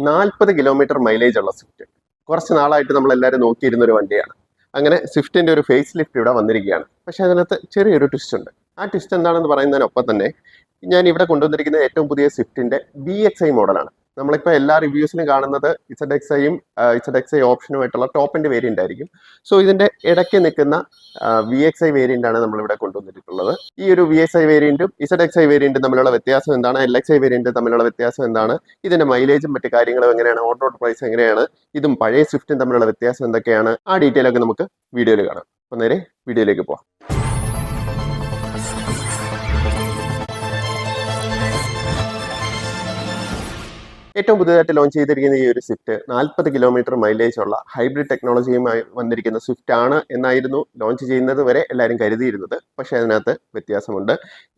നാൽപ്പത് kilometre mileage ഉള്ള Swift കുറച്ച് നാളായിട്ട് നമ്മൾ എല്ലാവരും നോക്കിയിരുന്ന ഒരു വണ്ടിയാണ്. അങ്ങനെ സ്വിഫ്റ്റിന്റെ ഒരു ഫേസ് ലിഫ്റ്റ് ഇവിടെ വന്നിരിക്കുകയാണ്. പക്ഷെ അതിനകത്ത് ചെറിയൊരു ട്വിസ്റ്റ് ഉണ്ട്. ആ ട്വിസ്റ്റ് എന്താണെന്ന് പറയുന്നതിനൊപ്പം തന്നെ ഞാൻ ഇവിടെ കൊണ്ടുവന്നിരിക്കുന്ന ഏറ്റവും പുതിയ സ്വിഫ്റ്റിന്റെ ബി എക്സ് ഐ മോഡലാണ് നമ്മളിപ്പോൾ എല്ലാ റിവ്യൂസിനും കാണുന്നത് ഇസഡ് എക്സ് ഐയും ഇസഡ് എക്സ് ഐ ഓപ്ഷനുമായിട്ടുള്ള ടോപ്പിന്റെ വേരിയന്റ് ആയിരിക്കും. സോ ഇതിന്റെ ഇടയ്ക്ക് നിൽക്കുന്ന വി എക്സ് ഐ വേരിയന്റ് ആണ് നമ്മളിവിടെ കൊണ്ടുവന്നിട്ടുള്ളത്. ഈ ഒരു വി എക്സ് ഐ വേരിയന്റും ഇസഡ് എക്സ് ഐ വേരിയന്റും തമ്മിലുള്ള വ്യത്യാസം എന്താണ്? എൽ എക്സ് ഐ വേരിയന്റ് തമ്മിലുള്ള വ്യത്യാസം എന്താണ്? ഇതിന്റെ മൈലേജും മറ്റു കാര്യങ്ങളും എങ്ങനെയാണ്? ഓൺ റോഡ് പ്രൈസ് എങ്ങനെയാണ്? ഇതും പഴയ സ്വിഫ്റ്റും തമ്മിലുള്ള വ്യത്യാസം എന്തൊക്കെയാണ്? ആ ഡീറ്റെയിൽ ഒക്കെ നമുക്ക് വീഡിയോയിൽ കാണാം. അപ്പോൾ നേരെ വീഡിയോയിലേക്ക് പോവാം. ഏറ്റവും പുതിയതായിട്ട് ലോഞ്ച് ചെയ്തിരിക്കുന്ന ഈ ഒരു സ്വിഫ്റ്റ് നാൽപ്പത് കിലോമീറ്റർ മൈലേജ് ഉള്ള ഹൈബ്രിഡ് ടെക്നോളജിയുമായി വന്നിരിക്കുന്ന സ്വിഫ്റ്റ് ആണ് എന്നായിരുന്നു ലോഞ്ച് ചെയ്യുന്നത് വരെ എല്ലാവരും കരുതിയിരുന്നത്. പക്ഷേ അതിനകത്ത് വ്യത്യാസമുണ്ട്.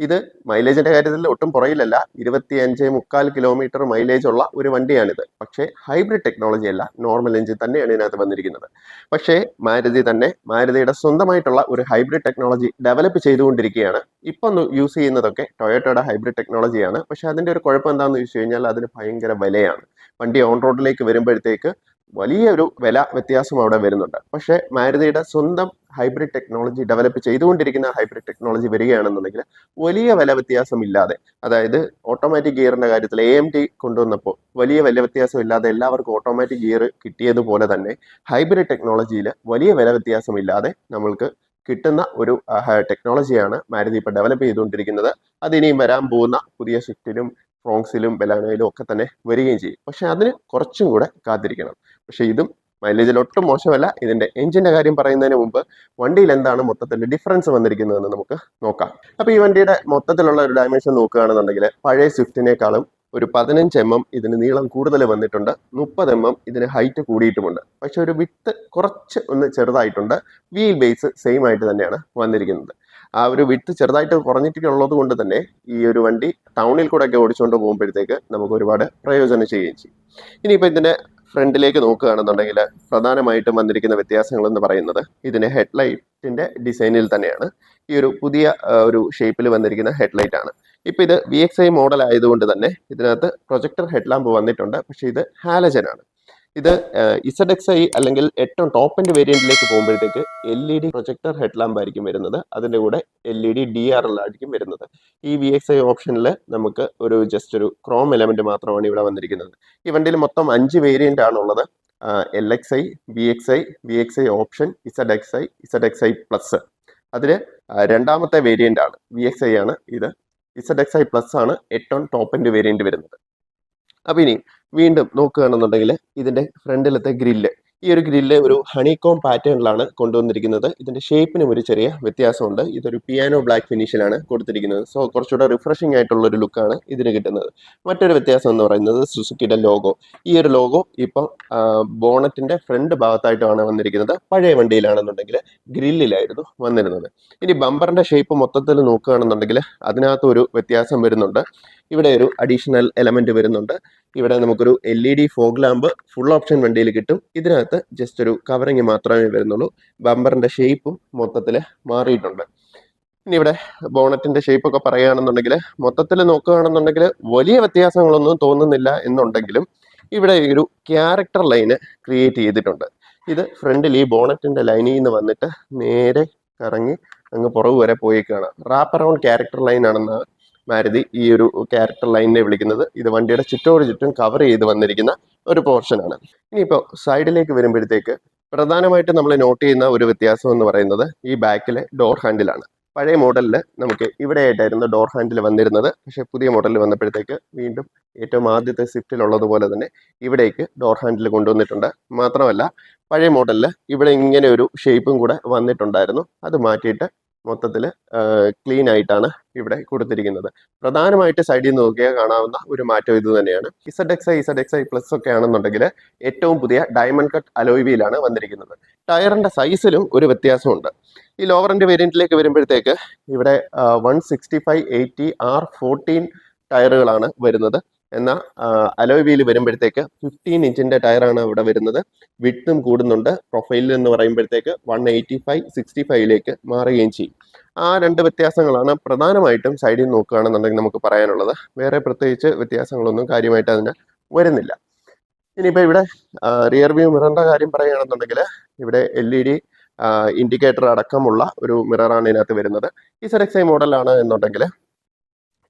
ഇത് മൈലേജിന്റെ കാര്യത്തിൽ ഒട്ടും പുറയിലല്ല ഇരുപത്തിയഞ്ച് മുക്കാൽ കിലോമീറ്റർ മൈലേജ് ഉള്ള ഒരു വണ്ടിയാണിത്. പക്ഷേ ഹൈബ്രിഡ് ടെക്നോളജി അല്ല നോർമൽ എഞ്ചിൻ തന്നെയാണ് ഇതിനകത്ത് വന്നിരിക്കുന്നത്. പക്ഷേ മാരുതി തന്നെ മാരുതിയുടെ സ്വന്തമായിട്ടുള്ള ഒരു ഹൈബ്രിഡ് ടെക്നോളജി ഡെവലപ്പ് ചെയ്തുകൊണ്ടിരിക്കുകയാണ്. ഇപ്പം യൂസ് ചെയ്യുന്നതൊക്കെ ടൊയോട്ടോയുടെ ഹൈബ്രിഡ് ടെക്നോളജിയാണ് പക്ഷെ അതിന്റെ ഒരു കുഴപ്പം എന്താണെന്ന് ചോദിച്ചു കഴിഞ്ഞാൽ അതിന് ഭയങ്കര വിലയാണ്. വണ്ടി ഓൺ റോഡിലേക്ക് വരുമ്പോഴത്തേക്ക് വലിയൊരു വില വ്യത്യാസം അവിടെ വരുന്നുണ്ട്. പക്ഷേ മാരുതിയുടെ സ്വന്തം ഹൈബ്രിഡ് ടെക്നോളജി ഡെവലപ്പ് ചെയ്തുകൊണ്ടിരിക്കുന്ന ഹൈബ്രിഡ് ടെക്നോളജി വരികയാണെന്നുണ്ടെങ്കിൽ വലിയ വില വ്യത്യാസം ഇല്ലാതെ അതായത് ഓട്ടോമാറ്റിക് ഗിയറിന്റെ കാര്യത്തിൽ എ എം ടി കൊണ്ടുവന്നപ്പോൾ വലിയ വില വ്യത്യാസം ഇല്ലാതെ എല്ലാവർക്കും ഓട്ടോമാറ്റിക് ഗിയർ കിട്ടിയതുപോലെ തന്നെ ഹൈബ്രിഡ് ടെക്നോളജിയിൽ വലിയ വില വ്യത്യാസം ഇല്ലാതെ നമ്മൾക്ക് കിട്ടുന്ന ഒരു ടെക്നോളജിയാണ് മാരുതി ഇപ്പോൾ ഡെവലപ്പ് ചെയ്തുകൊണ്ടിരിക്കുന്നത്. അത് ഇനിയും വരാൻ പോകുന്ന പുതിയ സ്വിഫ്റ്റിലും ഫ്രോങ്സിലും ബെലാനോയിലും ഒക്കെ തന്നെ വരികയും ചെയ്യും. പക്ഷെ അതിന് കുറച്ചും കൂടെ കാത്തിരിക്കണം. പക്ഷെ ഇതും മൈലേജിൽ ഒട്ടും മോശമല്ല. ഇതിന്റെ എഞ്ചിന്റെ കാര്യം പറയുന്നതിന് മുമ്പ് വണ്ടിയിൽ എന്താണ് മൊത്തത്തിൽ ഡിഫറൻസ് വന്നിരിക്കുന്നതെന്ന് നമുക്ക് നോക്കാം. അപ്പോൾ ഈ വണ്ടിയുടെ മൊത്തത്തിലുള്ള ഒരു ഡയമെൻഷൻ നോക്കുകയാണെന്നുണ്ടെങ്കിൽ പഴയ സ്വിഫ്റ്റിനേക്കാളും ഒരു പതിനഞ്ച് എം എം ഇതിന് നീളം കൂടുതൽ വന്നിട്ടുണ്ട്. മുപ്പത് എം എം ഇതിന് ഹൈറ്റ് കൂടിയിട്ടുമുണ്ട്. പക്ഷെ ഒരു വിത്ത് കുറച്ച് ഒന്ന് ചെറുതായിട്ടുണ്ട്. വീൽ ബേസ് സെയിം ആയിട്ട് തന്നെയാണ് വന്നിരിക്കുന്നത്. ആ ഒരു വിട്ട് ചെറുതായിട്ട് കുറഞ്ഞിട്ടുള്ളത് കൊണ്ട് തന്നെ ഈ ഒരു വണ്ടി ടൗണിൽ കൂടെ ഒക്കെ ഓടിച്ചുകൊണ്ട് പോകുമ്പോഴത്തേക്ക് നമുക്ക് ഒരുപാട് പ്രയോജനം ചെയ്യുകയും ചെയ്യും. ഇനിയിപ്പോൾ ഇതിന്റെ ഫ്രണ്ടിലേക്ക് നോക്കുകയാണെന്നുണ്ടെങ്കിൽ പ്രധാനമായിട്ടും വന്നിരിക്കുന്ന വ്യത്യാസങ്ങൾ എന്ന് പറയുന്നത് ഇതിന്റെ ഹെഡ്ലൈറ്റിന്റെ ഡിസൈനിൽ തന്നെയാണ്. ഈ ഒരു പുതിയ ഒരു ഷേപ്പിൽ വന്നിരിക്കുന്ന ഹെഡ്ലൈറ്റ് ആണ്. ഇപ്പോൾ ഇത് വി എക്സ് ഐ മോഡൽ ആയതുകൊണ്ട് തന്നെ ഇതിനകത്ത് പ്രൊജക്ടർ ഹെഡ്ലാമ്പ് വന്നിട്ടുണ്ട്. പക്ഷേ ഇത് ഹാലജൻ ആണ്. ഇത് ഇസഡ് എക്സ് ഐ അല്ലെങ്കിൽ ഏറ്റവും ടോപ്പിന്റെ വേരിയന്റിലേക്ക് പോകുമ്പോഴത്തേക്ക് L E D projector head lamp ആയിരിക്കും വരുന്നത്. അതിന്റെ കൂടെ L E D D R L ആയിരിക്കും വരുന്നത്. ഈ വി എക്സ് ഐ ഓപ്ഷനിൽ നമുക്ക് ഒരു ജസ്റ്റ് ഒരു ക്രോം എലമെന്റ് മാത്രമാണ് ഇവിടെ വന്നിരിക്കുന്നത്. ഈ വണ്ടിയിൽ മൊത്തം അഞ്ച് വേരിയന്റ് ആണുള്ളത്. L X I V X I V X I option Z X I Z X I plus അതിൽ രണ്ടാമത്തെ വേരിയന്റ് ആണ്. വി എക്സ് ഐ ആണ് ഇത്. ഇസഡ് എക്സ് ഐ പ്ലസ് ആണ് ഏറ്റവും എൻഡ് വേരിയന്റ് വരുന്നത്. അപ്പോൾ ഇനി വീണ്ടും നോക്കുകയാണെന്നുണ്ടെങ്കിൽ ഇതിന്റെ ഫ്രണ്ടിലത്തെ ഗ്രില്ല്. ഈ ഒരു ഗ്രില്ല് ഒരു ഹണികോം പാറ്റേണിലാണ് കൊണ്ടുവന്നിരിക്കുന്നത്. ഇതിന്റെ ഷേപ്പിനും ഒരു ചെറിയ വ്യത്യാസമുണ്ട്. ഇതൊരു പിയാനോ ബ്ലാക്ക് ഫിനിഷിലാണ് കൊടുത്തിരിക്കുന്നത്. സോ കുറച്ചുകൂടെ റിഫ്രഷിംഗ് ആയിട്ടുള്ള ഒരു ലുക്കാണ് ഇതിന് കിട്ടുന്നത്. മറ്റൊരു വ്യത്യാസം എന്ന് പറയുന്നത് സുസുക്കിയുടെ ലോഗോ ഈ ഒരു ലോഗോ ഇപ്പം ബോണറ്റിന്റെ ഫ്രണ്ട് ഭാഗത്തായിട്ടാണ് വന്നിരിക്കുന്നത്. പഴയ വണ്ടിയിലാണെന്നുണ്ടെങ്കിൽ ഗ്രില്ലിലായിരുന്നു വന്നിരുന്നത്. ഇനി ബമ്പറിന്റെ ഷേപ്പ് മൊത്തത്തിൽ നോക്കുകയാണെന്നുണ്ടെങ്കിൽ അതിനകത്തൊരു വ്യത്യാസം വരുന്നുണ്ട്. ഇവിടെ ഒരു അഡീഷണൽ എലമെന്റ് വരുന്നുണ്ട്. ഇവിടെ നമുക്കൊരു L E D fog lamp full option വണ്ടിയിൽ കിട്ടും. ഇതിനകത്ത് ജസ്റ്റ് ഒരു കവറിങ് മാത്രമേ വരുന്നുള്ളൂ. ബമ്പറിന്റെ ഷേപ്പും മൊത്തത്തിൽ മാറിയിട്ടുണ്ട്. ഇനി ഇവിടെ ബോണറ്റിന്റെ ഷേപ്പ് ഒക്കെ പറയുകയാണെന്നുണ്ടെങ്കിൽ മൊത്തത്തിൽ നോക്കുകയാണെന്നുണ്ടെങ്കിൽ വലിയ വ്യത്യാസങ്ങളൊന്നും തോന്നുന്നില്ല എന്നുണ്ടെങ്കിലും ഇവിടെ ഒരു ക്യാരക്ടർ ലൈന് ക്രിയേറ്റ് ചെയ്തിട്ടുണ്ട്. ഇത് ഫ്രണ്ടിൽ ഈ ബോണറ്റിന്റെ ലൈനിൽ നിന്ന് വന്നിട്ട് നേരെ കറങ്ങി അങ്ങ് പുറകു വരെ പോയേക്കാണ്. റാപ്പ് അറൗണ്ട് ക്യാരക്ടർ ലൈൻ ആണെന്ന് മാരുതി ഈ ഒരു ക്യാരക്ടർ ലൈനിനെ വിളിക്കുന്നത്. ഇത് വണ്ടിയുടെ ചുറ്റോട് ചുറ്റും കവർ ചെയ്ത് വന്നിരിക്കുന്ന ഒരു പോർഷനാണ് ഇനിയിപ്പോൾ സൈഡിലേക്ക് വരുമ്പോഴത്തേക്ക് പ്രധാനമായിട്ട് നമ്മൾ നോട്ട് ചെയ്യുന്ന ഒരു വ്യത്യാസം എന്ന് പറയുന്നത് ഈ ബാക്കിലെ ഡോർ ഹാൻഡിലാണ് പഴയ മോഡലിൽ നമുക്ക് ഇവിടെ ആയിട്ടായിരുന്നു ഡോർ ഹാൻഡിൽ വന്നിരുന്നത്. പക്ഷേ പുതിയ മോഡലിൽ വന്നപ്പോഴത്തേക്ക് വീണ്ടും ഏറ്റവും ആദ്യത്തെ സ്വിഫ്റ്റിലുള്ളതുപോലെ തന്നെ ഇവിടേക്ക് ഡോർ ഹാൻഡിൽ കൊണ്ടുവന്നിട്ടുണ്ട്. മാത്രമല്ല പഴയ മോഡലിൽ ഇവിടെ ഇങ്ങനെ ഒരു ഷേപ്പും കൂടെ വന്നിട്ടുണ്ടായിരുന്നു. അത് മാറ്റിയിട്ട് മൊത്തത്തിൽ ക്ലീൻ ആയിട്ടാണ് ഇവിടെ കൊടുത്തിരിക്കുന്നത്. പ്രധാനമായിട്ട് സൈഡിൽ നിന്ന് നോക്കിയാൽ കാണാവുന്ന ഒരു മാറ്റം ഇത് തന്നെയാണ്. Z X I Z X I plus ഒക്കെ ആണെന്നുണ്ടെങ്കിൽ ഏറ്റവും പുതിയ ഡയമണ്ട് കട്ട് അലോയിവിയിലാണ് വന്നിരിക്കുന്നത്. ടയറിന്റെ സൈസിലും ഒരു വ്യത്യാസമുണ്ട്. ഈ ലോവർ എൻഡ് വേരിയന്റിലേക്ക് വരുമ്പോഴത്തേക്ക് ഇവിടെ one sixty five eighty R fourteen ടയറുകളാണ് വരുന്നത്. എന്നാൽ അലോയ് വീൽ വരുമ്പോഴത്തേക്ക് ഫിഫ്റ്റീൻ ഇഞ്ചിന്റെ ടയറാണ് ഇവിടെ വരുന്നത്. വിട്ടും കൂടുന്നുണ്ട്. പ്രൊഫൈലിൽ എന്ന് പറയുമ്പോഴത്തേക്ക് വൺ എയ്റ്റി ഫൈവ് സിക്സ്റ്റി ഫൈവിലേക്ക് മാറുകയും ചെയ്യും. ആ രണ്ട് വ്യത്യാസങ്ങളാണ് പ്രധാനമായിട്ടും സൈഡിൽ നോക്കുകയാണെന്നുണ്ടെങ്കിൽ നമുക്ക് പറയാനുള്ളത്. വേറെ പ്രത്യേകിച്ച് വ്യത്യാസങ്ങളൊന്നും കാര്യമായിട്ട് അതിന് വരുന്നില്ല. ഇനിയിപ്പോൾ ഇവിടെ റിയർ വ്യൂ മിററിന്റെ കാര്യം പറയുകയാണെന്നുണ്ടെങ്കിൽ ഇവിടെ എൽ ഇ ഡി ഇൻഡിക്കേറ്റർ അടക്കമുള്ള ഒരു മിററാണ് ഇതിനകത്ത് വരുന്നത്. ഈ സെറക്സൈ മോഡലാണ് എന്നുണ്ടെങ്കിൽ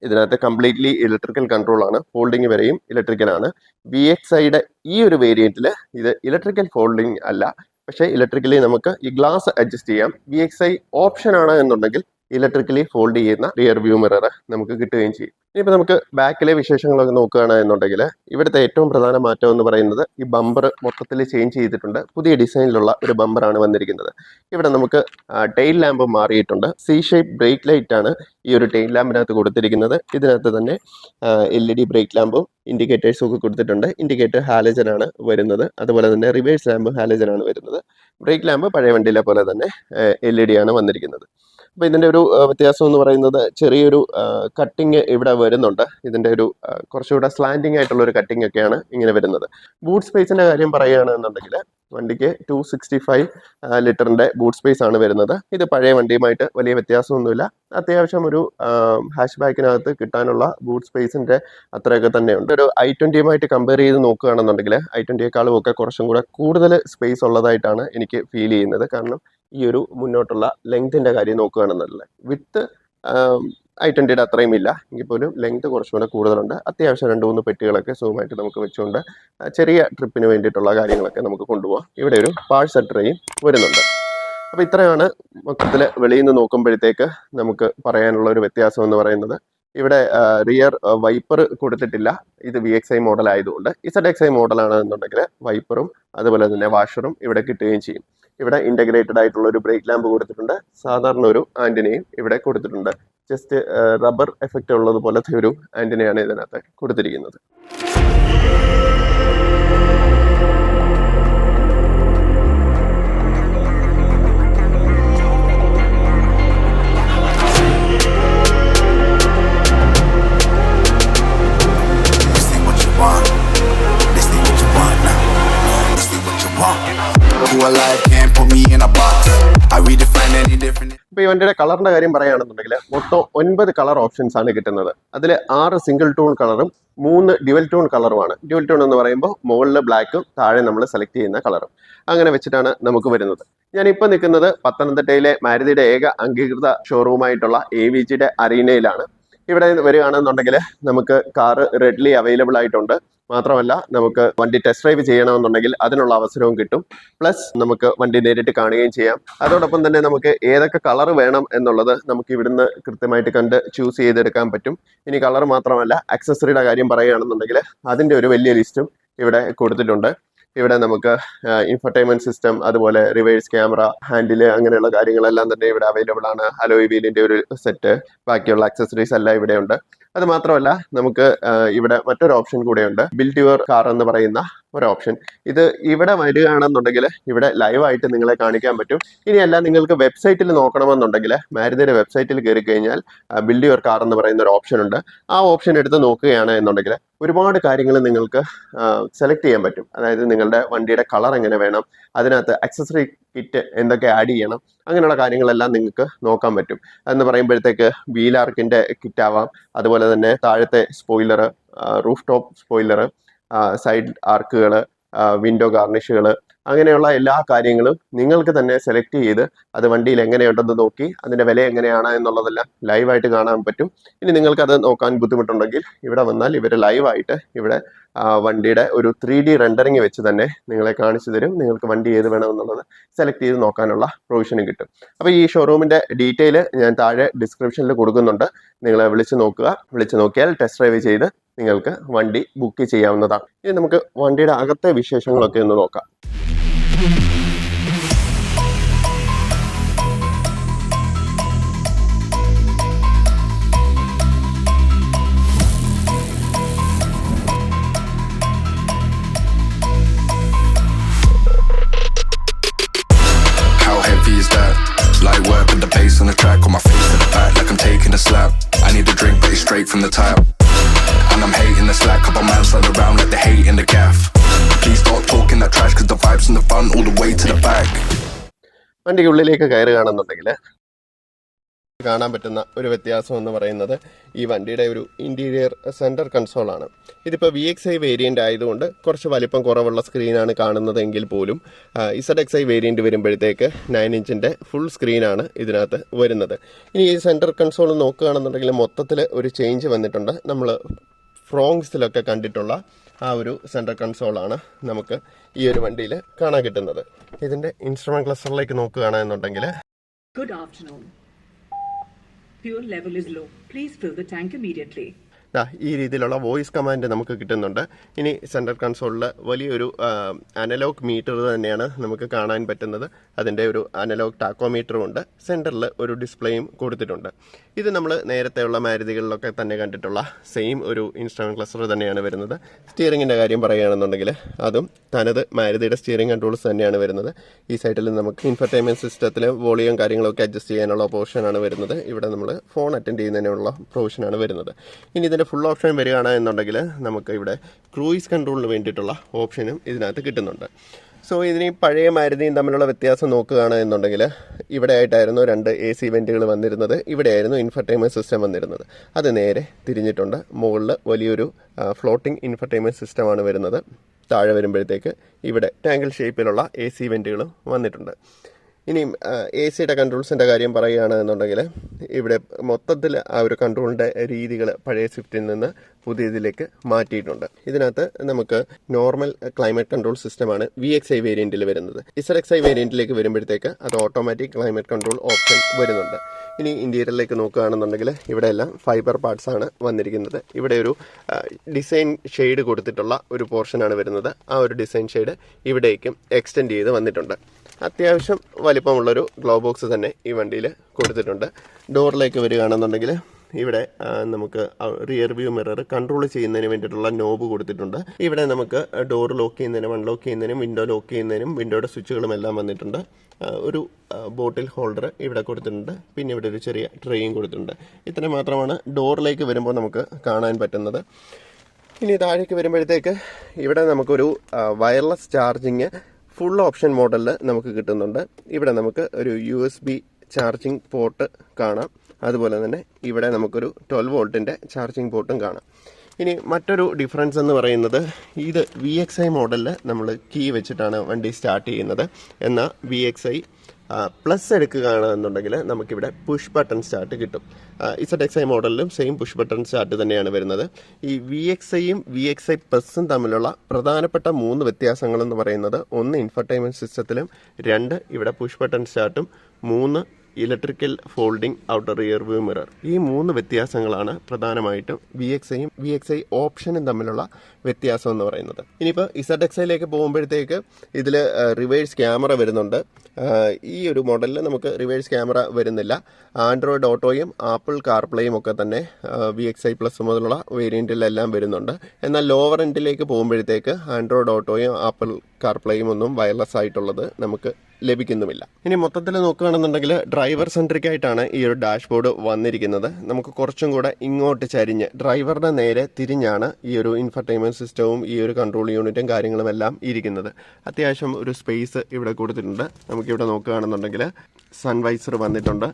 ഇതിനകത്ത് കംപ്ലീറ്റ്ലി ഇലക്ട്രിക്കൽ കൺട്രോൾ ആണ് ഫോൾഡിങ് വരെയും ഇലക്ട്രിക്കൽ ആണ്. വി എക്സ് ഐയുടെ ഈ ഒരു വേരിയന്റിൽ ഇത് ഇലക്ട്രിക്കൽ ഫോൾഡിങ് അല്ല പക്ഷേ ഇലക്ട്രിക്കലി നമുക്ക് ഈ ഗ്ലാസ് അഡ്ജസ്റ്റ് ചെയ്യാം. വി എക്സ് ഐ ഓപ്ഷൻ ആണ് എന്നുണ്ടെങ്കിൽ ഇലക്ട്രിക്കലി ഫോൾഡ് ചെയ്യുന്ന റിയർ വ്യൂ മിറർ നമുക്ക് കിട്ടുകയും ചെയ്യും. ഇനിയിപ്പോൾ നമുക്ക് ബാക്കിലെ വിശേഷങ്ങളൊക്കെ നോക്കുകയാണ് എന്നുണ്ടെങ്കിൽ ഇവിടുത്തെ ഏറ്റവും പ്രധാന മാറ്റം എന്ന് പറയുന്നത് ഈ ബമ്പർ മൊത്തത്തിൽ ചേഞ്ച് ചെയ്തിട്ടുണ്ട്. പുതിയ ഡിസൈനിലുള്ള ഒരു ബമ്പറാണ് വന്നിരിക്കുന്നത്. ഇവിടെ നമുക്ക് ടെയിൽ ലാമ്പ് മാറിയിട്ടുണ്ട്. സി ഷേപ്പ് ബ്രേക്ക് ലൈറ്റ് ആണ് ഈ ഒരു ടെയിൽ ലാമ്പിനകത്ത് കൊടുത്തിരിക്കുന്നത്. ഇതിനകത്ത് തന്നെ എൽ ഇ ഡി ബ്രേക്ക് ലാമ്പും ഇൻഡിക്കേറ്റേഴ്സും ഒക്കെ കൊടുത്തിട്ടുണ്ട്. ഇൻഡിക്കേറ്റർ ഹാലജൻ ആണ് വരുന്നത്. അതുപോലെ തന്നെ റിവേഴ്സ് ലാമ്പ് ഹാലജൻ ആണ് വരുന്നത്. ബ്രേക്ക് ലാമ്പ് പഴയ വണ്ടിയിലെ പോലെ തന്നെ എൽ ഇ ഡി ആണ് വന്നിരിക്കുന്നത്. അപ്പോൾ ഇതിന്റെ ഒരു വ്യത്യാസം എന്ന് പറയുന്നത് ചെറിയൊരു കട്ടിങ് ഇവിടെ വരുന്നുണ്ട്. ഇതിന്റെ ഒരു കുറച്ചുകൂടെ സ്ലാൻഡിങ് ആയിട്ടുള്ള ഒരു കട്ടിങ് ഒക്കെയാണ് ഇങ്ങനെ വരുന്നത്. ബൂട്ട് സ്പേസിന്റെ കാര്യം പറയുകയാണെന്നുണ്ടെങ്കിൽ വണ്ടിക്ക് ടു സിക്സ്റ്റി ഫൈവ് ലിറ്ററിന്റെ ബൂട്ട് സ്പേസ് ആണ് വരുന്നത്. ഇത് പഴയ വണ്ടിയുമായിട്ട് വലിയ വ്യത്യാസമൊന്നുമില്ല. അത്യാവശ്യം ഒരു ഹാഷ് ബാക്കിനകത്ത് കിട്ടാനുള്ള ബൂട്ട് സ്പേസിന്റെ അത്രയൊക്കെ തന്നെയുണ്ട്. ഒരു ഐ ട്വന്റിയുമായിട്ട് കമ്പയർ ചെയ്ത് നോക്കുകയാണെന്നുണ്ടെങ്കിൽ ഐ ട്വന്റിയേക്കാളും ഒക്കെ കുറച്ചും കൂടെ കൂടുതൽ സ്പേസ് ഉള്ളതായിട്ടാണ് എനിക്ക് ഫീൽ ചെയ്യുന്നത്. കാരണം ഈ ഒരു മുന്നോട്ടുള്ള ലെങ്തിന്റെ കാര്യം നോക്കുകയാണെന്നുള്ളത്. വിത്ത് ഐ ട്വന്റിയുടെ അത്രയും ഇല്ല എങ്കിൽ പോലും ലെങ്ത് കുറച്ചുകൂടെ കൂടുതലുണ്ട്. അത്യാവശ്യം രണ്ട് മൂന്ന് പെട്ടികളൊക്കെ സുഖമായിട്ട് നമുക്ക് വെച്ചുകൊണ്ട് ചെറിയ ട്രിപ്പിന് വേണ്ടിയിട്ടുള്ള കാര്യങ്ങളൊക്കെ നമുക്ക് കൊണ്ടുപോകാം ഇവിടെ ഒരു പാഴ്സൽ ട്രെയിൻ വരുന്നുണ്ട്. അപ്പോൾ ഇത്രയാണ് മൊത്തത്തിൽ വെളിയിൽ നിന്ന് നോക്കുമ്പോഴത്തേക്ക് നമുക്ക് പറയാനുള്ള ഒരു വ്യത്യാസം എന്ന് പറയുന്നത്. ഇവിടെ റിയർ വൈപ്പർ കൊടുത്തിട്ടില്ല. ഇത് വി എക്സ് ഐ മോഡൽ ആയതുകൊണ്ട് ഇസഡ് എക്സ് ഐ മോഡലാണ് എന്നുണ്ടെങ്കിൽ വൈപ്പറും അതുപോലെ തന്നെ വാഷറും ഇവിടെ കിട്ടുകയും ചെയ്യും. ഇവിടെ ഇന്റഗ്രേറ്റഡ് ആയിട്ടുള്ള ഒരു ബ്രേക്ക് ലാമ്പ് കൊടുത്തിട്ടുണ്ട്. സാധാരണ ഒരു ആന്റിനയും ഇവിടെ കൊടുത്തിട്ടുണ്ട്. ജസ്റ്റ് റബ്ബർ എഫക്റ്റ് ഉള്ളത് പോലത്തെ ഒരു ആന്റിനയാണ് ഇതിനകത്ത് കൊടുത്തിരിക്കുന്നത്. Alive can't ഇവന്റെ കളറിന്റെ കാര്യം പറയുകയാണെന്നുണ്ടെങ്കിൽ മൊത്തം ഒൻപത് കളർ ഓപ്ഷൻസ് ആണ് കിട്ടുന്നത്. അതിൽ ആറ് സിംഗിൾ ടൂൺ കളറും മൂന്ന് ഡ്യുവൽ ടൂൺ കളറുമാണ്. ഡ്യുവൽ ടൂൺ എന്ന് പറയുമ്പോൾ മുകളിൽ ബ്ലാക്കും താഴെ നമ്മൾ സെലക്ട് ചെയ്യുന്ന കളറും. അങ്ങനെ വെച്ചിട്ടാണ് നമുക്ക് വരുന്നത്. ഞാനിപ്പോൾ നിൽക്കുന്നത് പത്തനംതിട്ടയിലെ മാരുതിയുടെ ഏക അംഗീകൃത ഷോറൂമായിട്ടുള്ള എ വി ജിയുടെ അറീനയിലാണ്. ഇവിടെ വരികയാണെന്നുണ്ടെങ്കിൽ നമുക്ക് കാറ് റെഡ്ലി അവൈലബിൾ ആയിട്ടുണ്ട്. മാത്രമല്ല നമുക്ക് വണ്ടി ടെസ്റ്റ് ഡ്രൈവ് ചെയ്യണമെന്നുണ്ടെങ്കിൽ അതിനുള്ള അവസരവും കിട്ടും. പ്ലസ് നമുക്ക് വണ്ടി നേരിട്ട് കാണുകയും ചെയ്യാം. അതോടൊപ്പം തന്നെ നമുക്ക് ഏതൊക്കെ കളർ വേണം എന്നുള്ളത് നമുക്ക് ഇവിടുന്ന് കൃത്യമായിട്ട് കണ്ട് ചൂസ് ചെയ്തെടുക്കാൻ പറ്റും. ഇനി കളർ മാത്രമല്ല അക്സസറിയുടെ കാര്യം പറയുകയാണെന്നുണ്ടെങ്കിൽ അതിന്റെ ഒരു വലിയ ലിസ്റ്റും ഇവിടെ കൊടുത്തിട്ടുണ്ട്. ഇവിടെ നമുക്ക് ഇൻഫർടൈൻമെന്റ് സിസ്റ്റം അതുപോലെ റിവേഴ്സ് ക്യാമറ ഹാൻഡിൽ അങ്ങനെയുള്ള കാര്യങ്ങളെല്ലാം തന്നെ ഇവിടെ അവൈലബിൾ ആണ്. അലോയ് വീലിന്റെ ഒരു സെറ്റ് ബാക്കിയുള്ള അക്സസറീസ് എല്ലാം ഇവിടെ ഉണ്ട്. അത് മാത്രമല്ല നമുക്ക് ഇവിടെ മറ്റൊരു ഓപ്ഷൻ കൂടെയുണ്ട്. ബിൽഡ് യുവർ കാർ എന്ന് പറയുന്ന ഒരു ഓപ്ഷൻ ഇത് ഇവിടെ വരികയാണെന്നുണ്ടെങ്കിൽ ഇവിടെ ലൈവായിട്ട് നിങ്ങളെ കാണിക്കാൻ പറ്റും. ഇനിയല്ല നിങ്ങൾക്ക് വെബ്സൈറ്റിൽ നോക്കണമെന്നുണ്ടെങ്കിൽ മാരുതിയുടെ വെബ്സൈറ്റിൽ കയറി കഴിഞ്ഞാൽ ബിൽഡ് യുവർ കാർ എന്ന് പറയുന്ന ഒരു ഓപ്ഷൻ ഉണ്ട്. ആ ഓപ്ഷൻ എടുത്ത് നോക്കുകയാണ് എന്നുണ്ടെങ്കിൽ ഒരുപാട് കാര്യങ്ങൾ നിങ്ങൾക്ക് സെലക്ട് ചെയ്യാൻ പറ്റും. അതായത് നിങ്ങളുടെ വണ്ടിയുടെ കളർ എങ്ങനെ വേണം അതിനകത്ത് അക്സസറി കിറ്റ് എന്തൊക്കെ ആഡ് ചെയ്യണം അങ്ങനെയുള്ള കാര്യങ്ങളെല്ലാം നിങ്ങൾക്ക് നോക്കാൻ പറ്റും. എന്ന് പറയുമ്പോഴത്തേക്ക് വീലാർക്കിന്റെ കിറ്റാവാം അതുപോലെ തന്നെ താഴത്തെ spoiler roof top spoiler side ആർക്കുകൾ വിൻഡോ ഗാർണിഷുകൾ അങ്ങനെയുള്ള എല്ലാ കാര്യങ്ങളും നിങ്ങൾക്ക് തന്നെ സെലക്ട് ചെയ്ത് അത് വണ്ടിയിൽ എങ്ങനെയുണ്ടെന്ന് നോക്കി അതിന്റെ വില എങ്ങനെയാണ് എന്നുള്ളതെല്ലാം ലൈവായിട്ട് കാണാൻ പറ്റും. ഇനി നിങ്ങൾക്കത് നോക്കാൻ ബുദ്ധിമുട്ടുണ്ടെങ്കിൽ ഇവിടെ വന്നാൽ ഇവർ ലൈവായിട്ട് ഇവിടെ വണ്ടിയുടെ ഒരു ത്രീ ഡി റെൻഡറിങ് വെച്ച് തന്നെ നിങ്ങളെ കാണിച്ചു തരും. നിങ്ങൾക്ക് വണ്ടി ഏത് വേണമെന്നുള്ളത് സെലക്ട് ചെയ്ത് നോക്കാനുള്ള പ്രൊവിഷനും കിട്ടും. അപ്പോൾ ഈ ഷോറൂമിന്റെ ഡീറ്റെയിൽ ഞാൻ താഴെ ഡിസ്ക്രിപ്ഷനിൽ കൊടുക്കുന്നുണ്ട്. നിങ്ങളെ വിളിച്ച് നോക്കുക. വിളിച്ച് നോക്കിയാൽ ടെസ്റ്റ് ഡ്രൈവ് ചെയ്ത് നിങ്ങൾക്ക് വണ്ടി ബുക്ക് ചെയ്യാവുന്നതാണ്. ഇനി നമുക്ക് വണ്ടിയുടെ അകത്തെ വിശേഷങ്ങളൊക്കെ ഒന്ന് നോക്കാം. വണ്ടിക്ക് ഉള്ളിലേക്ക് കയറുകയാണെന്നുണ്ടെങ്കിൽ കാണാൻ പറ്റുന്ന ഒരു വ്യത്യാസം എന്ന് പറയുന്നത് ഈ വണ്ടിയുടെ ഒരു ഇന്റീരിയർ സെന്റർ കൺസോളാണ് ഇതിപ്പോൾ വി എക്സ് ഐ വേരിയന്റ് ആയതുകൊണ്ട് കുറച്ച് വലിപ്പം കുറവുള്ള സ്ക്രീനാണ് കാണുന്നതെങ്കിൽ പോലും ഇസഡ് എക്സ് ഐ വേരിയന്റ് വരുമ്പോഴത്തേക്ക് നയൻ ഇഞ്ചിന്റെ ഫുൾ സ്ക്രീനാണ് ഇതിനകത്ത് വരുന്നത്. ഇനി ഈ സെന്റർ കൺസോൾ നോക്കുകയാണെന്നുണ്ടെങ്കിൽ മൊത്തത്തിൽ ഒരു ചേഞ്ച് വന്നിട്ടുണ്ട്. നമ്മൾ ഫ്രോങ്സിലൊക്കെ കണ്ടിട്ടുള്ള ആ ഒരു സെന്റർ കൺസോളാണ് നമുക്ക് ഈ ഒരു വണ്ടിയിൽ കാണാൻ കിട്ടുന്നത്. ഇതിന്റെ ഇൻസ്ട്രുമെന്റ് ക്ലസ്റ്ററിലേക്ക് നോക്കുകയാണെന്നുണ്ടെങ്കിൽ good afternoon Fuel level is low please fill the tank immediately. ദാ ഈ രീതിയിലുള്ള വോയിസ് കമാൻഡ് നമുക്ക് കിട്ടുന്നുണ്ട്. ഇനി സെൻട്രൽ കൺസോളിൽ വലിയൊരു അനലോഗ് മീറ്റർ തന്നെയാണ് നമുക്ക് കാണാൻ പറ്റുന്നത്. അതിന്റെ ഒരു അനലോഗ് ടാക്കോമീറ്ററും ഉണ്ട്. സെന്ററിൽ ഒരു ഡിസ്പ്ലേയും കൊടുത്തിട്ടുണ്ട്. ഇത് നമ്മൾ നേരത്തെയുള്ള മാരുതികളിലൊക്കെ തന്നെ കണ്ടിട്ടുള്ള സെയിം ഒരു ഇൻസ്ട്രമെന്റ് ക്ലസ്റ്റർ തന്നെയാണ് വരുന്നത്. സ്റ്റിയറിങ്ങിന്റെ കാര്യം പറയുകയാണെന്നുണ്ടെങ്കിൽ അതും തനത് മാരുതിയുടെ സ്റ്റിയറിംഗ് കൺട്രോൾസ് തന്നെയാണ് വരുന്നത്. ഈ സൈഡിൽ നമുക്ക് ഇൻഫർടൈൻമെന്റ് സിസ്റ്റത്തിൽ വോളിയം കാര്യങ്ങളൊക്കെ അഡ്ജസ്റ്റ് ചെയ്യാനുള്ള പ്രൊവിഷനാണ് വരുന്നത്. ഇവിടെ നമ്മൾ ഫോൺ അറ്റൻഡ് ചെയ്യുന്നതിനുള്ള പ്രൊവിഷനാണ് വരുന്നത്. ഇനി ഇതിന്റെ ഫുൾ ഓപ്ഷൻ വരികയാണ് എന്നുണ്ടെങ്കിൽ നമുക്ക് ഇവിടെ ക്രൂയിസ് കൺട്രോളിന് വേണ്ടിയിട്ടുള്ള ഓപ്ഷനും ഇതിനകത്ത് കിട്ടുന്നുണ്ട്. സോ ഇതിന് പഴയ മാരുതിയും തമ്മിലുള്ള വ്യത്യാസം നോക്കുകയാണ് എന്നുണ്ടെങ്കിൽ ഇവിടെ ആയിട്ടായിരുന്നു രണ്ട് എ സി വെന്റുകൾ വന്നിരുന്നത്. ഇവിടെയായിരുന്നു ഇൻഫർടൈൻമെന്റ് സിസ്റ്റം വന്നിരുന്നത്. അത് നേരെ തിരിഞ്ഞിട്ടുണ്ട്. മുകളിൽ വലിയൊരു ഫ്ലോട്ടിംഗ് ഇൻഫർടൈൻമെന്റ് സിസ്റ്റമാണ് വരുന്നത്. താഴെ വരുമ്പോഴത്തേക്ക് ഇവിടെ ടാങ്കിൾ ഷേപ്പിലുള്ള എ സി വെന്റുകളും വന്നിട്ടുണ്ട്. ഇനിയും എ സിയുടെ കൺട്രോൾസിന്റെ കാര്യം പറയുകയാണ് എന്നുണ്ടെങ്കിൽ ഇവിടെ മൊത്തത്തിൽ ആ ഒരു കൺട്രോളിന്റെ രീതികൾ പഴയ സ്വിഫ്റ്റിൽ നിന്ന് പുതിയതിലേക്ക് മാറ്റിയിട്ടുണ്ട്. ഇതിനകത്ത് നമുക്ക് നോർമൽ ക്ലൈമറ്റ് കൺട്രോൾ സിസ്റ്റമാണ് വി എക്സ് ഐ വേരിയന്റിൽ വരുന്നത്. ഇസർ എക്സ് ഐ വേരിയന്റിലേക്ക് വരുമ്പോഴത്തേക്ക് അത് ഓട്ടോമാറ്റിക് ക്ലൈമറ്റ് കൺട്രോൾ ഓപ്ഷൻ വരുന്നുണ്ട്. ഇനി ഇന്റീരിയറിലേക്ക് നോക്കുകയാണെന്നുണ്ടെങ്കിൽ ഇവിടെ എല്ലാം ഫൈബർ പാർട്സ് ആണ് വന്നിരിക്കുന്നത്. ഇവിടെ ഒരു ഡിസൈൻ ഷെയ്ഡ് കൊടുത്തിട്ടുള്ള ഒരു പോർഷനാണ് വരുന്നത്. ആ ഒരു ഡിസൈൻ ഷെയ്ഡ് ഇവിടേക്കും എക്സ്റ്റെൻഡ് ചെയ്ത് വന്നിട്ടുണ്ട്. അത്യാവശ്യം വലിപ്പമുള്ളൊരു ഗ്ലോ ബോക്സ് തന്നെ ഈ വണ്ടിയിൽ കൊടുത്തിട്ടുണ്ട്. ഡോറിലേക്ക് വരികയാണെന്നുണ്ടെങ്കിൽ ഇവിടെ നമുക്ക് റിയർ വ്യൂ മിറർ കൺട്രോൾ ചെയ്യുന്നതിന് വേണ്ടിയിട്ടുള്ള നോബ് കൊടുത്തിട്ടുണ്ട്. ഇവിടെ നമുക്ക് ഡോർ ലോക്ക് ചെയ്യുന്നതിനും അൺലോക്ക് ചെയ്യുന്നതിനും വിൻഡോ ലോക്ക് ചെയ്യുന്നതിനും വിൻഡോയുടെ സ്വിച്ചുകളും എല്ലാം വന്നിട്ടുണ്ട്. ഒരു ബോട്ടിൽ ഹോൾഡർ ഇവിടെ കൊടുത്തിട്ടുണ്ട്. പിന്നെ ഇവിടെ ഒരു ചെറിയ ട്രേയും കൊടുത്തിട്ടുണ്ട്. ഇത്ര മാത്രമാണ് ഡോറിലേക്ക് വരുമ്പോൾ നമുക്ക് കാണാൻ പറ്റുന്നത്. ഇനി താഴേക്ക് വരുമ്പോഴത്തേക്ക് ഇവിടെ നമുക്കൊരു വയർലെസ് ചാർജിങ് ഫുൾ ഓപ്ഷൻ മോഡലിൽ നമുക്ക് കിട്ടുന്നുണ്ട്. ഇവിടെ നമുക്ക് ഒരു U S B charging port കാണാം. അതുപോലെ തന്നെ ഇവിടെ നമുക്കൊരു ട്വൽവ് വോൾട്ടിന്റെ ചാർജിങ് പോർട്ടും കാണാം. ഇനി മറ്റൊരു ഡിഫറൻസ് എന്ന് പറയുന്നത് ഇത് വി എക്സ് ഐ മോഡലിൽ നമ്മൾ കീ വെച്ചിട്ടാണ് വണ്ടി സ്റ്റാർട്ട് ചെയ്യുന്നത്. എന്നാൽ വി എക്സ് ഐ പ്ലസ് എടുക്കുകയാണെന്നുണ്ടെങ്കിൽ നമുക്കിവിടെ പുഷ് ബട്ടൺ സ്റ്റാർട്ട് കിട്ടും. ഇസഡ് എക്സ് ഐ മോഡലിലും സെയിം പുഷ് ബട്ടൺ സ്റ്റാർട്ട് തന്നെയാണ് വരുന്നത്. ഈ വി എക്സ് ഐയും വി എക്സ് ഐ പ്ലസും തമ്മിലുള്ള പ്രധാനപ്പെട്ട മൂന്ന് വ്യത്യാസങ്ങൾ എന്ന് പറയുന്നത് ഒന്ന് ഇൻഫർടൈൻമെന്റ് സിസ്റ്റത്തിലും രണ്ട് ഇവിടെ പുഷ് ബട്ടൺ സ്റ്റാർട്ടും മൂന്ന് electrical folding outer rear view mirror. ഈ മൂന്ന് വ്യത്യാസങ്ങളാണ് പ്രധാനമായിട്ടും വി എക്സ് ഐയും വി എക്സ് ഐ ഓപ്ഷനും തമ്മിലുള്ള വ്യത്യാസം എന്ന് പറയുന്നത്. ഇനിയിപ്പോൾ ഇസഡ് എക്സ് ഐയിലേക്ക് പോകുമ്പോഴത്തേക്ക് ഇതിൽ റിവേഴ്സ് ക്യാമറ വരുന്നുണ്ട്. ഈ ഒരു മോഡലിൽ നമുക്ക് റിവേഴ്സ് ക്യാമറ വരുന്നില്ല. ആൻഡ്രോയിഡ് ഓട്ടോയും ആപ്പിൾ കാർപ്ലേയും ഒക്കെ തന്നെ വി എക്സ് ഐ പ്ലസ് മുതലുള്ള വേരിയന്റിലെല്ലാം വരുന്നുണ്ട്. എന്നാൽ ലോവർ എൻഡിലേക്ക് പോകുമ്പോഴത്തേക്ക് ആൻഡ്രോയിഡ് ഓട്ടോയും ആപ്പിൾ കാർപ്ലേയും ഒന്നും വയർലെസ് ആയിട്ടുള്ളത് നമുക്ക് ലഭിക്കുന്നുമില്ല. ഇനി മൊത്തത്തിൽ നോക്കുകയാണെന്നുണ്ടെങ്കിൽ ഡ്രൈവർ സെൻട്രിക് ആയിട്ടാണ് ഈ ഒരു ഡാഷ്ബോർഡ് വന്നിരിക്കുന്നത്. നമുക്ക് കുറച്ചും കൂടെ ഇങ്ങോട്ട് ചരിഞ്ഞ് ഡ്രൈവറുടെ നേരെ തിരിഞ്ഞാണ് ഈ ഒരു ഇൻഫർടൈൻമെന്റ് സിസ്റ്റവും ഈ ഒരു കൺട്രോൾ യൂണിറ്റും കാര്യങ്ങളും എല്ലാം ഇരിക്കുന്നത്. അത്യാവശ്യം ഒരു സ്പേസ് ഇവിടെ കൊടുത്തിട്ടുണ്ട്. നമുക്കിവിടെ നോക്കുകയാണെന്നുണ്ടെങ്കിൽ സൺവൈസർ വന്നിട്ടുണ്ട്.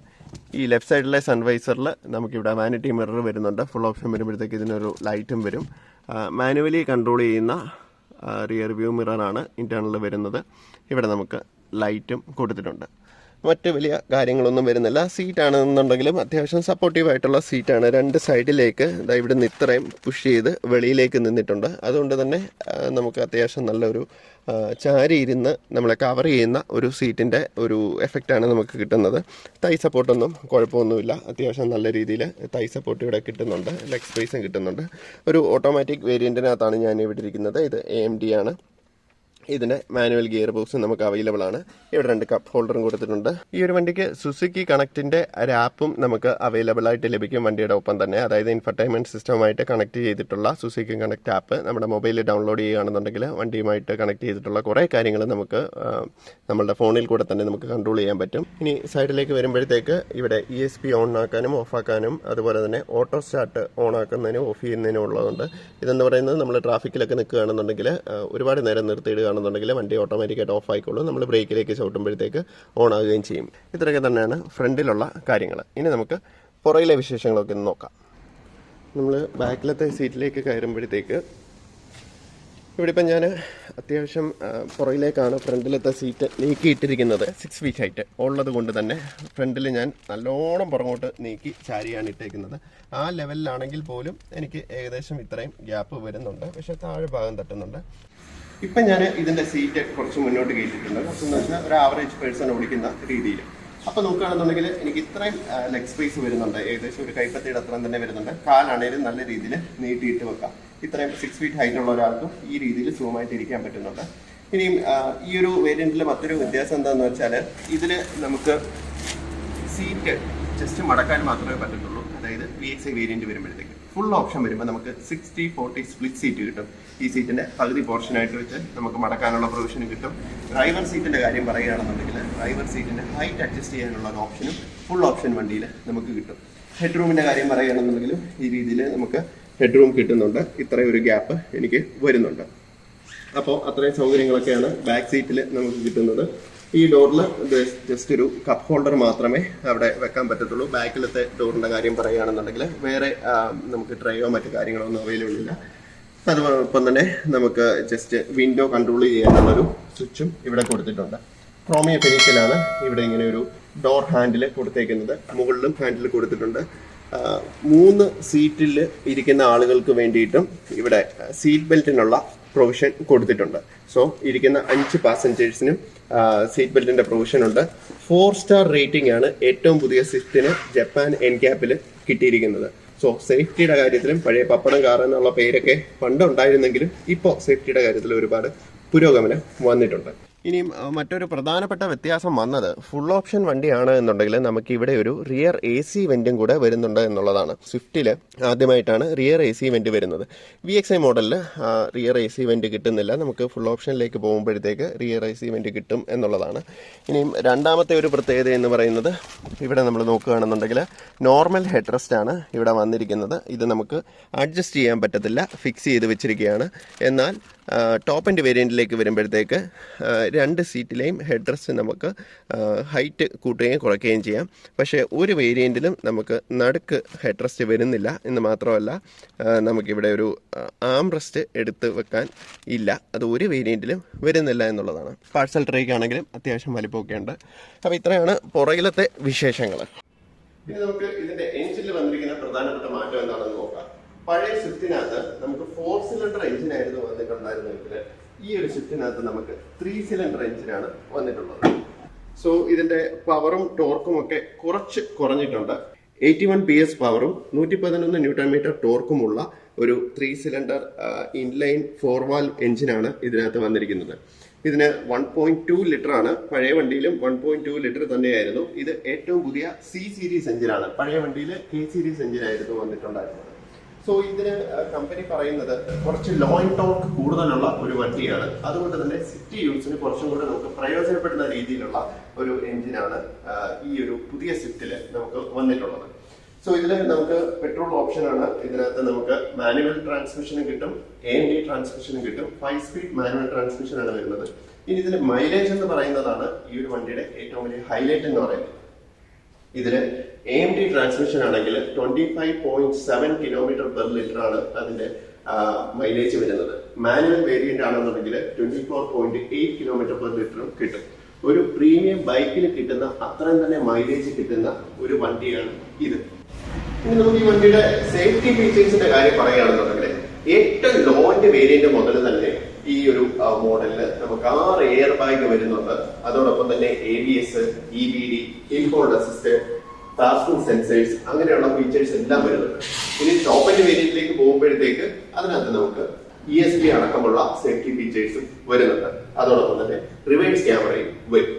ഈ ലെഫ്റ്റ് സൈഡിലെ സൺവൈസറിൽ നമുക്കിവിടെ വാനിറ്റി മിറർ വരുന്നുണ്ട്. ഫുൾ ഓപ്ഷൻ വരുമ്പോഴത്തേക്ക് ഇതിനൊരു ലൈറ്റും വരും. മാനുവലി കൺട്രോൾ ചെയ്യുന്ന റിയർ വ്യൂ മിററാണ് ഇന്റേണലിൽ വരുന്നത്. ഇവിടെ നമുക്ക് ലൈറ്റും കൊടുത്തിട്ടുണ്ട്. മറ്റ് വലിയ കാര്യങ്ങളൊന്നും വരുന്നില്ല. സീറ്റാണെന്നുണ്ടെങ്കിലും അത്യാവശ്യം സപ്പോർട്ടീവ് ആയിട്ടുള്ള സീറ്റാണ് രണ്ട് സൈഡിലേക്ക് ഇവിടെ നിന്ന് ഇത്രയും പുഷ് ചെയ്ത് വെളിയിലേക്ക് നിന്നിട്ടുണ്ട്. അതുകൊണ്ട് തന്നെ നമുക്ക് അത്യാവശ്യം നല്ലൊരു ചാരി ഇരുന്ന് നമ്മളെ കവർ ചെയ്യുന്ന ഒരു സീറ്റിന്റെ ഒരു എഫക്റ്റാണ് നമുക്ക് കിട്ടുന്നത്. തൈ സപ്പോർട്ടൊന്നും കുഴപ്പമൊന്നുമില്ല. അത്യാവശ്യം നല്ല രീതിയിൽ തൈ സപ്പോർട്ട് ഇവിടെ കിട്ടുന്നുണ്ട്. ലെഗ് സ്പേസും കിട്ടുന്നുണ്ട്. ഒരു ഓട്ടോമാറ്റിക് വേരിയന്റിനകത്താണ് ഞാൻ ഇവിടെ ഇരിക്കുന്നത്. ഇത് എ എം ഡി ആണ്. ഇതിന്റെ മാനുവൽ ഗിയർ ബോക്സ് നമുക്ക് അവൈലബിൾ ആണ്. ഇവിടെ രണ്ട് കപ്പ് ഹോൾഡറും കൊടുത്തിട്ടുണ്ട്. ഈ ഒരു വണ്ടിക്ക് സുസുക്കി കണക്റ്റിന്റെ ഒരു ആപ്പും നമുക്ക് അവൈലബിൾ ആയിട്ട് ലഭിക്കും വണ്ടിയുടെ ഒപ്പം തന്നെ. അതായത് ഇൻഫർടൈൻമെന്റ് സിസ്റ്റവുമായിട്ട് കണക്ട് ചെയ്തിട്ടുള്ള സുസുക്കി കണക്ട് ആപ്പ് നമ്മുടെ മൊബൈലിൽ ഡൗൺലോഡ് ചെയ്യുകയാണെന്നുണ്ടെങ്കിൽ വണ്ടിയുമായിട്ട് കണക്ട് ചെയ്തിട്ടുള്ള കുറേ കാര്യങ്ങൾ നമുക്ക് നമ്മുടെ ഫോണിൽ കൂടെ തന്നെ നമുക്ക് കൺട്രോൾ ചെയ്യാൻ പറ്റും. ഇനി സൈഡിലേക്ക് വരുമ്പോഴത്തേക്ക് ഇവിടെ ഇ എസ് പി ഓൺ ആക്കാനും ഓഫ് ആക്കാനും അതുപോലെ തന്നെ ഓട്ടോ സ്റ്റാർട്ട് ഓൺ ആക്കുന്നതിനും ഓഫ് ചെയ്യുന്നതിനും ഉള്ളതുകൊണ്ട് ഇതെന്ന് പറയുന്നത് നമ്മൾ ട്രാഫിക്കിലൊക്കെ നിൽക്കുകയാണെന്നുണ്ടെങ്കിൽ ഒരുപാട് നേരം നിർത്തിയിടുകയാണെന്നുണ്ടെങ്കിൽ കൊടുക്കുകയാണെന്നുണ്ടെങ്കിൽ വണ്ടി ഓട്ടോമാറ്റിക്കായിട്ട് ഓഫ് ആയിക്കോളും. നമ്മൾ ബ്രേക്കിലേക്ക് ചവിട്ടുമ്പോഴത്തേക്ക് ഓൺ ആവുകയും ചെയ്യും. ഇത്രയൊക്കെ തന്നെയാണ് ഫ്രണ്ടിലുള്ള കാര്യങ്ങൾ. ഇനി നമുക്ക് പുറയിലെ വിശേഷങ്ങളൊക്കെ ഒന്ന് നോക്കാം. നമ്മൾ ബാക്കിലത്തെ സീറ്റിലേക്ക് കയറുമ്പോഴത്തേക്ക് ഇവിടെ ഇപ്പം ഞാൻ അത്യാവശ്യം പുറയിലേക്കാണ് ഫ്രണ്ടിലത്തെ സീറ്റ് നീക്കിയിട്ടിരിക്കുന്നത്. സിക്സ് ഫീറ്റ് ഹൈറ്റ് ഉള്ളത് കൊണ്ട് തന്നെ ഫ്രണ്ടിൽ ഞാൻ നല്ലോണം പുറകോട്ട് നീക്കി ചാരിയാണ് ഇട്ടേക്കുന്നത്. ആ ലെവലിലാണെങ്കിൽ പോലും എനിക്ക് ഏകദേശം ഇത്രയും ഗ്യാപ്പ് വരുന്നുണ്ട്. പക്ഷേ താഴെ ഭാഗം തട്ടുന്നുണ്ട്. ഇപ്പം ഞാൻ ഇതിന്റെ സീറ്റ് കുറച്ച് മുന്നോട്ട് കയറ്റിയിട്ടുണ്ട്. കുറച്ചെന്ന് വെച്ചാൽ ഒരു ആവറേജ് പേഴ്സൺ ഓടിക്കുന്ന രീതിയിൽ. അപ്പോൾ നോക്കുകയാണെന്നുണ്ടെങ്കിൽ എനിക്ക് ഇത്രയും ലെഗ് സ്പേസ് വരുന്നുണ്ട്. ഏകദേശം ഒരു കൈപ്പത്തിയുടെ അത്രയും തന്നെ വരുന്നുണ്ട്. കാലാണേലും നല്ല രീതിയിൽ നീട്ടിയിട്ട് വെക്കാം. ഇത്രയും സിക്സ് ഫീറ്റ് ഹൈറ്റ് ഉള്ള ഒരാൾക്കും ഈ രീതിയിൽ സുഖമായിട്ട് ഇരിക്കാൻ പറ്റുന്നുണ്ട്. ഇനിയും ഈ ഒരു വേരിയന്റിൽ മറ്റൊരു വ്യത്യാസം എന്താണെന്ന് വെച്ചാൽ ഇതിൽ നമുക്ക് സീറ്റ് ജസ്റ്റ് മടക്കാൻ മാത്രമേ പറ്റത്തുള്ളൂ. അതായത് വി എക്സ് ഐ വേരിയന്റ് വരുമ്പോഴത്തേക്ക്. ഫുൾ ഓപ്ഷൻ വരുമ്പോൾ നമുക്ക് സിക്സ്റ്റി ഫോർട്ടി സ്പ്ലിറ്റ് സീറ്റ് കിട്ടും. ഈ സീറ്റിന്റെ പകുതി പോർഷനായിട്ട് വെച്ച് നമുക്ക് മടക്കാനുള്ള പ്രൊവിഷനും കിട്ടും. ഡ്രൈവർ സീറ്റിന്റെ കാര്യം പറയുകയാണെന്നുണ്ടെങ്കിൽ ഡ്രൈവർ സീറ്റിന്റെ ഹൈറ്റ് അഡ്ജസ്റ്റ് ചെയ്യാനുള്ള ഒരു ഓപ്ഷനും ഫുൾ ഓപ്ഷൻ വണ്ടിയിൽ നമുക്ക് കിട്ടും. ഹെഡ് റൂമിന്റെ കാര്യം പറയുകയാണെന്നുണ്ടെങ്കിലും ഈ രീതിയിൽ നമുക്ക് ഹെഡ് റൂം കിട്ടുന്നുണ്ട്. ഇത്രയും ഒരു ഗ്യാപ്പ് എനിക്ക് വരുന്നുണ്ട്. അപ്പോൾ അത്രയും സൗകര്യങ്ങളൊക്കെയാണ് ബാക്ക് സീറ്റിൽ നമുക്ക് കിട്ടുന്നത്. ഈ ഡോറിൽ ജസ്റ്റ് ഒരു കപ്പ് ഹോൾഡർ മാത്രമേ അവിടെ വെക്കാൻ പറ്റത്തുള്ളൂ. ബാക്കിലത്തെ ഡോറിന്റെ കാര്യം പറയുകയാണെന്നുണ്ടെങ്കിൽ വേറെ നമുക്ക് ട്രേയോ മറ്റു കാര്യങ്ങളോ ഒന്നും അവൈലബിൾ ഇല്ല. അതോടൊപ്പം തന്നെ നമുക്ക് ജസ്റ്റ് വിൻഡോ കൺട്രോൾ ചെയ്യാനുള്ളൊരു സ്വിച്ചും ഇവിടെ കൊടുത്തിട്ടുണ്ട്. ക്രോമിയ ഫിനിഷിലാണ് ഇവിടെ ഇങ്ങനെ ഒരു ഡോർ ഹാൻഡിൽ കൊടുത്തേക്കുന്നത്. മുകളിലും ഹാൻഡിൽ കൊടുത്തിട്ടുണ്ട്. മൂന്ന് സീറ്റിൽ ഇരിക്കുന്ന ആളുകൾക്ക് വേണ്ടിയിട്ടും ഇവിടെ സീറ്റ് ബെൽറ്റിനുള്ള പ്രൊവിഷൻ കൊടുത്തിട്ടുണ്ട്. സോ ഇരിക്കുന്ന അഞ്ച് പാസഞ്ചേഴ്സിനും സീറ്റ് ബെൽറ്റിന്റെ പ്രൊവിഷൻ ഉണ്ട്. ഫോർ സ്റ്റാർ റേറ്റിംഗ് ആണ് ഏറ്റവും പുതിയ സ്വിഫ്റ്റിന് ജപ്പാൻ എൻ ക്യാപ്പിൽ കിട്ടിയിരിക്കുന്നത്. സോ സേഫ്റ്റിയുടെ കാര്യത്തിലും പഴയ പപ്പടം കാർ എന്നുള്ള പേരൊക്കെ പണ്ടുണ്ടായിരുന്നെങ്കിലും ഇപ്പോൾ സേഫ്റ്റിയുടെ കാര്യത്തിൽ ഒരുപാട് പുരോഗമനം വന്നിട്ടുണ്ട്. ഇനിയും ആ, മറ്റൊരു പ്രധാനപ്പെട്ട വ്യത്യാസം വന്നത് ഫുൾ ഓപ്ഷൻ വണ്ടിയാണ് എന്നുണ്ടെങ്കിൽ നമുക്ക് ഇവിടെ ഒരു റിയർ എ സി വെന്റും കൂടെ വരുന്നുണ്ട് എന്നുള്ളതാണ്. സ്വിഫ്റ്റിൽ ആദ്യമായിട്ടാണ് റിയർ എ സി വെന്റ് വരുന്നത്. വി എക്സ് ഐ മോഡലിൽ റിയർ എ സി വെന്റ് കിട്ടുന്നില്ല. നമുക്ക് ഫുൾ ഓപ്ഷനിലേക്ക് പോകുമ്പോഴത്തേക്ക് റിയർ എ സി വെന്റ് കിട്ടും എന്നുള്ളതാണ്. ഇനിയും രണ്ടാമത്തെ ഒരു പ്രത്യേകത എന്ന് പറയുന്നത് ഇവിടെ നമ്മൾ നോക്കുകയാണെന്നുണ്ടെങ്കിൽ നോർമൽ ഹെഡ് റെസ്റ്റ് ആണ് ഇവിടെ വന്നിരിക്കുന്നത്. ഇത് നമുക്ക് അഡ്ജസ്റ്റ് ചെയ്യാൻ പറ്റത്തില്ല ഫിക്സ് ചെയ്ത് വെച്ചിരിക്കുകയാണ്. എന്നാൽ ടോപ്പ് ആൻഡ് വേരിയന്റിലേക്ക് വരുമ്പോഴത്തേക്ക് രണ്ട് സീറ്റിലെയും ഹെഡ് റെസ്റ്റ് നമുക്ക് ഹൈറ്റ് കൂട്ടുകയും കുറയ്ക്കുകയും ചെയ്യാം. പക്ഷേ ഒരു വേരിയന്റിലും നമുക്ക് നടുക്ക് ഹെഡ് റെസ്റ്റ് വരുന്നില്ല എന്ന് മാത്രമല്ല നമുക്കിവിടെ ഒരു ആം റെസ്റ്റ് എടുത്ത് വെക്കാൻ ഇല്ല. അത് ഒരു വേരിയന്റിലും വരുന്നില്ല എന്നുള്ളതാണ്. പാഴ്സൽ ട്രേക്ക് ആണെങ്കിലും അത്യാവശ്യം വലിപ്പമൊക്കെ ഉണ്ട്. അപ്പോൾ ഇത്രയാണ് പുറകിലത്തെ വിശേഷങ്ങൾ. ഇനി നമുക്ക് ഇതിന്റെ എഞ്ചിനിൽ വന്നിരിക്കുന്ന പ്രധാനപ്പെട്ട മാറ്റം എന്താണെന്ന് നോക്കാം. പഴയ സ്വിഫ്റ്റിനകത്ത് നമുക്ക് ഫോർ സിലിണ്ടർ എഞ്ചിനായിരുന്നു വന്നിട്ടുണ്ടായിരുന്നെങ്കിൽ ഈ ഒരു സ്വിഫ്റ്റിനകത്ത് നമുക്ക് ത്രീ സിലിണ്ടർ എഞ്ചിനാണ് വന്നിട്ടുള്ളത്. സോ ഇതിന്റെ പവറും ടോർക്കും ഒക്കെ കുറച്ച് കുറഞ്ഞിട്ടുണ്ട്. എയ്റ്റി വൺ പി എസ് പവറും നൂറ്റി പതിനൊന്ന് ന്യൂട്ടൺ മീറ്റർ ടോർക്കുമുള്ള ഒരു ത്രീ സിലിണ്ടർ ഇൻലൈൻ ഫോർ വാൽ എഞ്ചിനാണ് ഇതിനകത്ത് വന്നിരിക്കുന്നത്. ഇതിന് വൺ പോയിന്റ് ടു ലിറ്റർ ആണ്. പഴയ വണ്ടിയിലും വൺ പോയിന്റ് ടു ലിറ്റർ തന്നെയായിരുന്നു. ഇത് ഏറ്റവും പുതിയ സി സീരീസ് എഞ്ചിനാണ് പഴയ വണ്ടിയിൽ കെ സീരീസ് എഞ്ചിനായിരുന്നു വന്നിട്ടുണ്ടായിരുന്നത്. സോ ഇതിന് കമ്പനി പറയുന്നത് കുറച്ച് ലോ ടോക്ക് കൂടുതലുള്ള ഒരു വണ്ടിയാണ്. അതുകൊണ്ട് തന്നെ സിറ്റി യൂസിന് കുറച്ചും കൂടെ നമുക്ക് പ്രയോജനപ്പെടുന്ന രീതിയിലുള്ള ഒരു എഞ്ചിനാണ് ഈ ഒരു പുതിയ സ്വിഫ്റ്റിൽ നമുക്ക് വന്നിട്ടുള്ളത്. സോ ഇതിൽ നമുക്ക് പെട്രോൾ ഓപ്ഷനാണ് ഇതിനകത്ത് നമുക്ക് മാനുവൽ ട്രാൻസ്മിഷനും കിട്ടും എ എൻ ഡി ട്രാൻസ്മിഷനും കിട്ടും ഫൈവ് സ്പീഡ് മാനുവൽ ട്രാൻസ്മിഷൻ ആണ് വരുന്നത്. ഇനി ഇതിന്റെ മൈലേജ് എന്ന് പറയുന്നതാണ് ഈ ഒരു വണ്ടിയുടെ ഏറ്റവും വലിയ ഹൈലൈറ്റ് എന്ന് പറയുന്നത്. ഇതിൽ എ ഡി ട്രാൻസ്മിഷൻ ആണെങ്കിൽ twenty five point seven kilometre per litre ആണ് അതിന്റെ മൈലേജ് വരുന്നത്. മാനുവൽ വേരിയന്റ് ആണെന്നുണ്ടെങ്കിൽ twenty four point eight kilometre per ലിറ്ററും കിട്ടും. ഒരു പ്രീമിയം ബൈക്കിൽ കിട്ടുന്ന അത്രയും തന്നെ മൈലേജ് കിട്ടുന്ന ഒരു വണ്ടിയാണ് ഇത്. ഇനി നമുക്ക് ഈ വണ്ടിയുടെ സേഫ്റ്റി ഫീച്ചേഴ്സിന്റെ കാര്യം പറയുകയാണെന്നുണ്ടെങ്കിൽ ഏറ്റവും ലോന്റെ വേരിയന്റ് മുതൽ തന്നെ ഈ ഒരു മോഡലിൽ നമുക്ക് ആറ് എയർ ബാഗ് വരുന്നുണ്ട്. അതോടൊപ്പം തന്നെ A B S E B D infold assistant tasking sensors അങ്ങനെയുള്ള ഫീച്ചേഴ്സ് എല്ലാം വരുന്നുണ്ട്. ഇനി ടോപ്പ് വേരിയന്റിലേക്ക് പോകുമ്പോഴത്തേക്ക് അതിനകത്ത് നമുക്ക് ഇ എസ് പി അടക്കമുള്ള സേഫ്റ്റി ഫീച്ചേഴ്സും വരുന്നുണ്ട്. അതോടൊപ്പം തന്നെ റിവേഴ്സ് ക്യാമറയും വരും.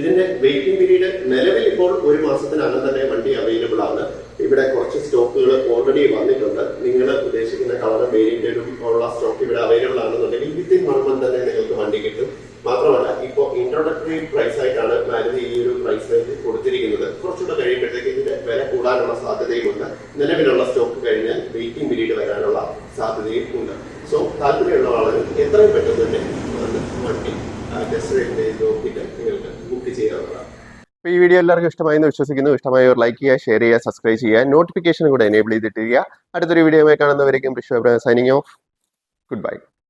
ഇതിന്റെ വെയിറ്റിംഗ് പീരീഡ് നിലവിൽ ഇപ്പോൾ ഒരു മാസത്തിനകം തന്നെ വണ്ടി അവൈലബിൾ ആണ്. ഇവിടെ കുറച്ച് സ്റ്റോക്കുകൾ ഓൾറെഡി വന്നിട്ടുണ്ട്. നിങ്ങൾ ഉദ്ദേശിക്കുന്ന കളർ വേരിയന്റും ഉള്ള സ്റ്റോക്ക് ഇവിടെ അവൈലബിൾ ആണെന്നുണ്ടെങ്കിൽ വിത്തിൻ വൺ മന്ത് തന്നെ നിങ്ങൾക്ക് വണ്ടി കിട്ടും. മാത്രമല്ല ഇപ്പോൾ ഇൻട്രോഡക്ടറി പ്രൈസ് ആയിട്ടാണ് മാരുതി ഈ ഒരു പ്രൈസ് റേഞ്ച് കൊടുത്തിരിക്കുന്നത്. കുറച്ചുകൂടെ കഴിയുമ്പോഴത്തേക്ക് ഇതിന്റെ വില കൂടാനുള്ള സാധ്യതയുമുണ്ട്. നിലവിലുള്ള സ്റ്റോക്ക് കഴിഞ്ഞാൽ വെയിറ്റിംഗ് പീരീഡ് വരാനുള്ള സാധ്യതയും ഉണ്ട്. സോ താല്പര്യമുള്ള ആളുകൾ എത്രയും പെട്ടെന്ന് തന്നെ വന്ന് ഈ വീഡിയോ എല്ലാവർക്കും ഇഷ്ടമായി എന്ന് വിശ്വസിക്കുന്നു ഇഷ്ടമായവർ ലൈക്ക് ചെയ്യുക ഷെയർ ചെയ്യുക സബ്സ്ക്രൈബ് ചെയ്യുക. നോട്ടിഫിക്കേഷൻ കൂടെ എനേബിൾ ചെയ്തിട്ടിരിക്കുക. അടുത്തൊരു വീഡിയോയുമായി കാണുന്നവരേക്കും Rishabh signing off good bye